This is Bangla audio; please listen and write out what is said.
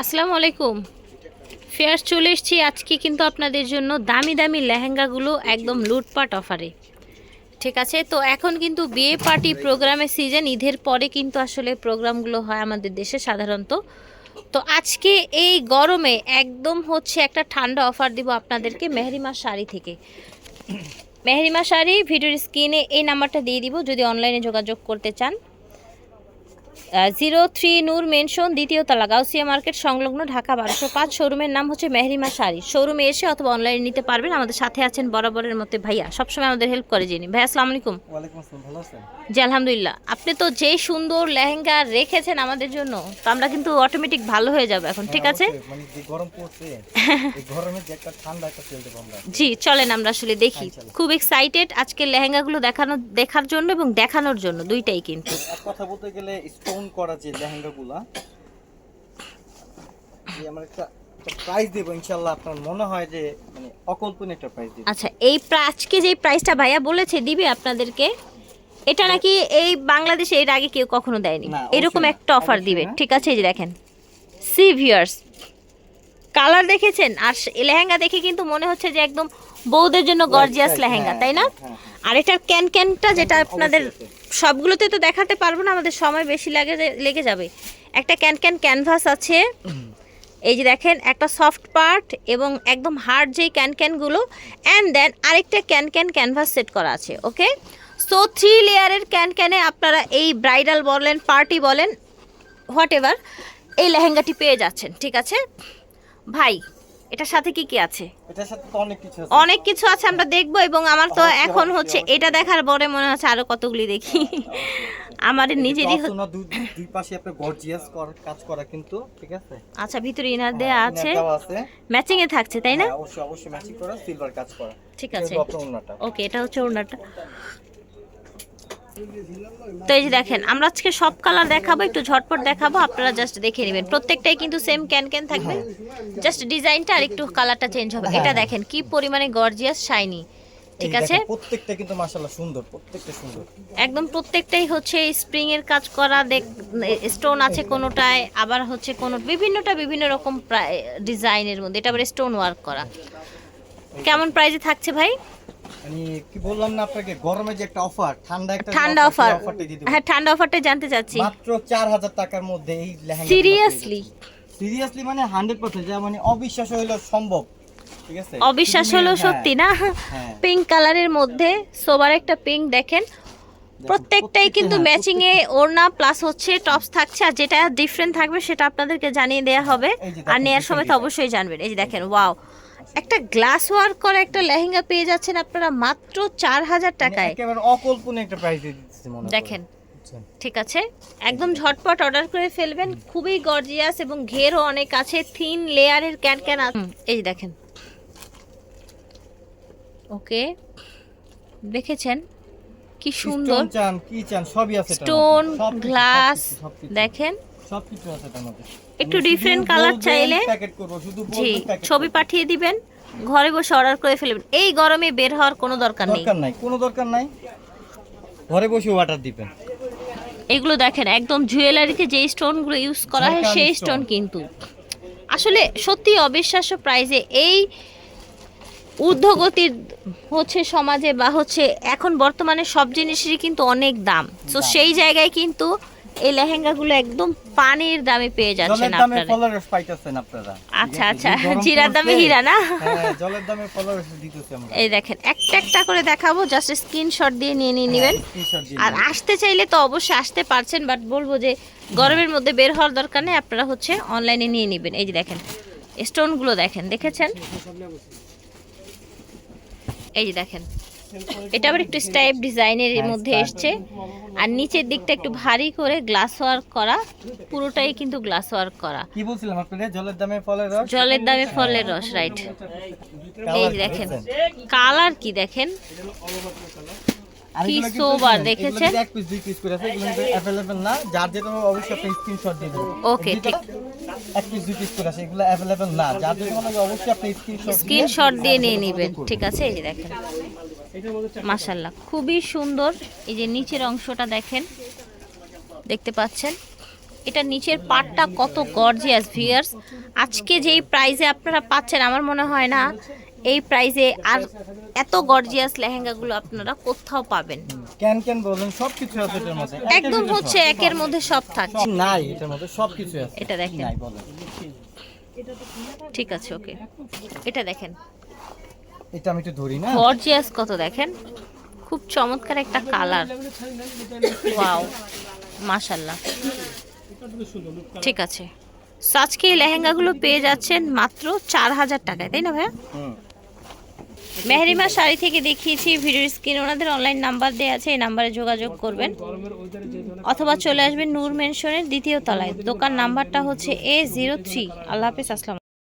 আসসালামু আলাইকুম। ফেয়ার চলে এসেছি আজকে কিন্তু আপনাদের জন্য দামি দামি লেহেঙ্গাগুলো একদম লুটপাট অফারে। ঠিক আছে, তো এখন কিন্তু বিয়ে পার্টি প্রোগ্রামের সিজন, ঈদের পরে কিন্তু আসলে প্রোগ্রামগুলো হয় আমাদের দেশে সাধারণত। তো আজকে এই গরমে একদম হচ্ছে একটা ঠান্ডা অফার দিব আপনাদেরকে মেহরিমা শাড়ি থেকে। মেহরিমা শাড়ি, ভিডিওর স্ক্রিনে এই নাম্বারটা দিয়ে দিব, যদি অনলাইনে যোগাযোগ করতে চান। জিরো থ্রি নূর মেনশন দ্বিতীয় তলা গাউসিয়া মার্কেট সংলগ্ন ঢাকা বারোশো পাঁচ। শোরুমের নাম হচ্ছে মেহরিমা শাড়ি। শোরুমে এসে অথবা অনলাইনে নিতে পারবেন। আমাদের সাথে আছেন বরাবরের মধ্যে ভাইয়া। সবসময় আমাদের হেল্প করে যিনি। ভাই আসসালাম আলাইকুম। জি আলহামদুলিল্লাহ। আপনি তো যেই সুন্দর লেহেঙ্গা রেখেছেন আমাদের জন্য তো আমরা কিন্তু অটোমেটিক ভালো হয়ে যাব এখন ঠিক আছে? হ্যাঁ, অবশ্যই, মানে যে যে জি চলেন আমরা আসলে দেখি। খুব এক্সাইটেড আজকে লেহেঙ্গাগুলো দেখানো দেখার জন্য এবং দেখানোর জন্য দুইটাই কিন্তু। কথা বলতে গেলে স্টোন করা যে লেহেঙ্গাগুলা যে আমরা একটা প্রাইস দেবো ইনশাল্লাহ আপনার মনে হয় যে মানে অকল্পনীয় একটা প্রাইস দেবো। আচ্ছা এই আজকে যে প্রাইসটা ভাইয়া বলেছে দিবে আপনাদেরকে? এটা নাকি এই বাংলাদেশে এর আগে কেউ কখনো দেয়নি? এরকম একটা অফার দিবে ঠিক আছে এই যে দেখেন। সি ভিউয়ার্স কালার দেখেছেন? আর লেহেঙ্গা দেখে কিন্তু মনে হচ্ছে যে একদম বউদের জন্য গর্জিয়াস লেহেঙ্গা হ্যাঁ, তাই না? হ্যাঁ, আর এটার ক্যান ক্যানটা যেটা আপনাদের সবগুলোতে তো দেখাতে পারব না, আমাদের সময় বেশি লাগে লেগে যাবে। একটা ক্যান ক্যান ক্যানভাস আছে। এই যে দেখেন, একটা সফট পার্ট এবং একদম হার্ড যেই ক্যান ক্যানগুলো অ্যান্ড দেন আরেকটা ক্যান ক্যান ক্যানভাস সেট করা আছে ওকে সো থ্রি লেয়ারের ক্যান ক্যানে আপনারা এই ব্রাইডাল বলেন পার্টি বলেন হোয়াট এভার এই লেহেঙ্গাটি পেয়ে যাচ্ছেন, ঠিক আছে? ভাই এটার সাথে কি কি আছে? এটার সাথে তো অনেক কিছু আছে। অনেক কিছু আছে আমরা দেখব এবং আমার তো এখন হচ্ছে এটা দেখার পরে মনে হচ্ছে আরও কতগুলি দেখি। আমার নিজেরই দুই পাশে আপনার গর্জিয়াস কর কাজ করা কিন্তু ঠিক আছে? আচ্ছা ভিতরে ইনার দেয়া হ্যাঁ, আছে। দেওয়া আছে। ম্যাচিং এ থাকছে তাই না? হ্যাঁ, অবশ্যই অবশ্যই ম্যাচিং করা সিলভার কাজ করা। ঠিক আছে। ওকে এটা হচ্ছে ওড়নাটা। তো এই যে দেখেন আমরা আজকে সব কালার দেখাবো একটু ঝটপট দেখাবো আপনারা জাস্ট দেখে নেবেন। প্রত্যেকটাই কিন্তু সেম ক্যান ক্যান থাকবে। জাস্ট ডিজাইনটা আর একটু কালারটা চেঞ্জ হবে। এটা দেখেন কি পরিমাণে গর্জিয়াস শাইনি ঠিক আছে? প্রত্যেকটা কিন্তু মাশাআল্লাহ সুন্দর প্রত্যেকটা সুন্দর। একদম প্রত্যেকটাই হচ্ছে স্প্রিং এর কাজ করা স্টোন আছে কোনোটায় আবার হচ্ছে কোনো বিভিন্নটা বিভিন্ন রকম ডিজাইনের মধ্যে। এটা আবার স্টোন ওয়ার্ক করা। কেমন প্রাইসে থাকছে ভাই? আমি কি বললাম না আপনাকে গরমে যে একটা অফার ঠান্ডা একটা ঠান্ডা অফার হ্যাঁ ঠান্ডা অফারটা জানতে চাচ্ছি। মাত্র 4000 টাকার মধ্যে এই লেহেঙ্গা সিরিয়াসলি সিরিয়াসলি মানে 100% যা মানে অবিশ্বাস হইল সম্ভব। ঠিক আছে? অবিশ্বাস হলো সত্যি না? হ্যাঁ। পিঙ্ক কালারের মধ্যে সোবার একটা পিঙ্ক দেখেন। প্রত্যেকটাই কিন্তু হ্যাঁ, ম্যাচিং এ ওড়না প্লাস হচ্ছে টপস থাকছে আর যেটা ডিফারেন্ট থাকবে সেটা আপনাদেরকে জানিয়ে দেওয়া হবে। আর নেওয়ার সময় তো অবশ্যই জানবেন। এই যে দেখেন ওয়াও একটা গ্লাস ওয়ার্ক করা একটা লেহেঙ্গা পেয়ে যাচ্ছেন আপনারা মাত্র চার হাজার মানে টাকায়। একেবারে অকল্পনীয় একটা প্রাইস দিয়ে দিচ্ছে মনে দেখেন ঠিক আছে? একদম ঝটপট অর্ডার করে ফেলবেন খুবই গর্জিয়াস এবং ঘেরও অনেক আছে থিন লেয়ারের ক্যান ক্যান আছে এই দেখেন। ওকে দেখেছেন? কি সুন্দর। চান কি চান সবই আছে স্টোন গ্লাস। দেখেন? সবকিছু আছে একটু ডিফারেন্ট বলবেন, চাইলে প্যাকেট করব শুধু জি ছবি পাঠিয়ে দিবেন ঘরে বসে অর্ডার করে ফেলবেন। এই গরমে বের হওয়ার কোনো দরকার নেই। দরকার নাই কোনো দরকার নাই। ঘরে বসে অর্ডার দিবেন। এগুলো দেখেন একদম জুয়েলারিতে যে স্টোনগুলো ইউজ করা হয় সেই স্টোন কিন্তু। আসলে সত্যি অবিশ্বাস্য প্রাইজে এই ঊর্ধ্বগতির হচ্ছে সমাজে বা হচ্ছে এখন বর্তমানে সব জিনিসেরই কিন্তু অনেক দাম। তো সেই জায়গায় কিন্তু এই লেহেঙ্গাগুলো একদম পানির দামে পেয়ে যাচ্ছেন জলের দামে আপনারা। ফলের রস পাইতেছেন আপনারা। আচ্ছা, আচ্ছা, জিরার দামে হীরা না? হ্যাঁ জলের দামে ফলের রস দিতেছি আমরা। এই দেখেন একটা একটা করে দেখাবো জাস্ট স্ক্রিনশট দিয়ে নিয়ে নিয়ে নেবেন। হ্যাঁ, দিয়ে আর আসতে চাইলে তো অবশ্যই আসতে পারছেন বাট বলব যে গরমের মধ্যে বের হওয়ার দরকার নেই আপনারা হচ্ছে অনলাইনে নিয়ে নেবেন। এই যে দেখেন স্টোনগুলো দেখেন দেখেছেন? এই যে দেখেন এটা আবার একটু স্টাইপ ডিজাইনের হ্যাঁ, মধ্যে এসছে। আর নিচের দিকটা একটু ভারী করে গ্লাস ওয়ার্ক করা পুরোটাই কিন্তু গ্লাস ওয়ার্ক করা। কি বলছিলাম আপনাদের জলের দামে ফলের রস? জলের দামে ফলের রস রাইট এই দেখেন কালার কি দেখেন? কি শুনেন, দেখেছেন? এগুলো কিন্তু এক পিস দুই পিস করে আছে এগুলো কিন্তু না। যার যেটা অবশ্যই আপনি স্ক্রিনশট দিয়ে দিবেন। Okay, এই এক পিস দুই পিস করে আছে এগুলো অ্যাভেলেবেল না। যার যেটা অবশ্যই আপনি স্ক্রিনশট স্ক্রিনশট দিয়ে নিয়ে নেবেন ঠিক আছে? এই দেখেন। মাশাল্লাহ খুবই সুন্দর। এই যে নিচের অংশটা দেখেন দেখতে পাচ্ছেন? এটা নিচের পাটটা কত গর্জিয়াস ভিয়ার্স আজকে যেই প্রাইজে আপনারা পাচ্ছেন আমার মনে হয় না এই প্রাইজে আর এত গর্জিয়াস লেহেঙ্গাগুলো আপনারা কোথাও পাবেন। ক্যান ক্যান বলেন সব কিছু আছে এটার মধ্যে। একদম হচ্ছে একের মধ্যে সব থাকছে। নাই এটার মধ্যে সব কিছু আছে। এটা দেখেন। নাই বলেন। ঠিক আছে ওকে। এটা দেখেন। এটা আমি একটু ধরি না? গর্জিয়াস কত দেখেন? খুব চমৎকার একটা কালার। ওয়াও মাশাল্লাহ ঠিক আছে। আজকে এই লেহেঙ্গাগুলো পেয়ে যাচ্ছেন মাত্র চার হাজার টাকায় তাই না ভাইয়া? মেহরিমা শাড়ি থেকে দেখিয়েছি ভিডিওর স্ক্রিন ওনাদের অনলাইন নাম্বার দেওয়া আছে এই নাম্বারে যোগাযোগ করবেন। অথবা চলে আসবেন নূর মেনশনের দ্বিতীয় তলায়। দোকান নাম্বারটা হচ্ছে এ জিরো থ্রি আল্লাহ হাফিজ আসসালাম